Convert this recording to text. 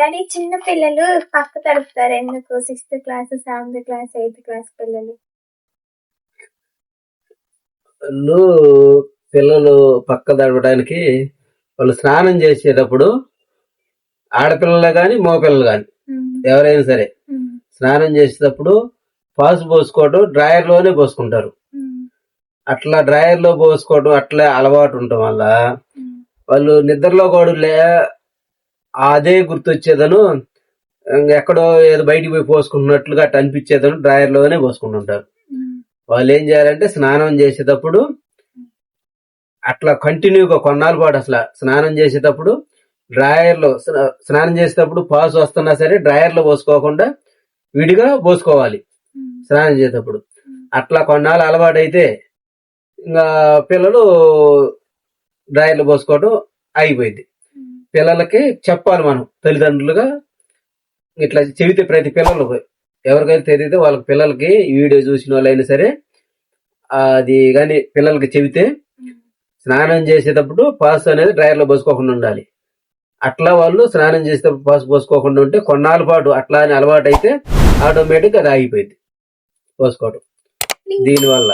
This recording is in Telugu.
డాడీ చిన్న పిల్లలు పక్క తడుపుతారు. ఎందుకు? Sixth class seventh class eighth class పిల్లలు. వాళ్ళు పిల్లలు పక్క తడవడానికి వాళ్ళు స్నానం చేసేటప్పుడు ఆడపిల్లలు కానీ మగపిల్లలు కానీ ఎవరైనా సరే స్నానం చేసేటప్పుడు పాసు పోసుకోవడం డ్రాయర్లోనే పోసుకుంటారు. అట్లా డ్రాయర్లో పోసుకోవడం అట్లా అలవాటు ఉండటం వల్ల వాళ్ళు నిద్రలో కూడా అదే గుర్తొచ్చేదను. ఎక్కడో ఏదో బయటికి పోయి పోసుకుంటున్నట్లుగా అట్లా అనిపించేదను. డ్రాయర్లోనే పోసుకుంటుంటారు. వాళ్ళు ఏం చేయాలంటే స్నానం చేసేటప్పుడు అట్లా కంటిన్యూగా కొన్నాళ్ళ పాటు అసలు స్నానం చేసేటప్పుడు డ్రాయర్లో స్నా- స్నానం చేసేటప్పుడు పాస్ వస్తున్నా సరే డ్రాయర్లో పోసుకోకుండా విడిగా పోసుకోవాలి. స్నానం చేసేటప్పుడు. అట్లా కొన్నాళ్ళు అలవాటైతే ఇంకా పిల్లలు డ్రాయర్లో పోసుకోవడం అయిపోయింది. పిల్లలకి చెప్పాలి మనం తల్లిదండ్రులుగా. ఇట్లా చెబితే ప్రతి పిల్లలు ఎవరికైతే తెలియదో వాళ్ళకి పిల్లలకి ఈ వీడియో చూసిన వాళ్ళైనా సరే అది కానీ పిల్లలకి చెబితే. స్నానం చేసేటప్పుడు పాస్ అనేది డ్రైయర్లో పోసుకోకుండా ఉండాలి. అట్లా వాళ్ళు స్నానం చేసేటప్పుడు పాస్ పోసుకోకుండా ఉంటే కొన్నాళ్ళ పాటు అట్లా అని అలవాటు అయితే ఆటోమేటిక్ అది ఆగిపోయింది. పోసుకోవడం దీనివల్ల.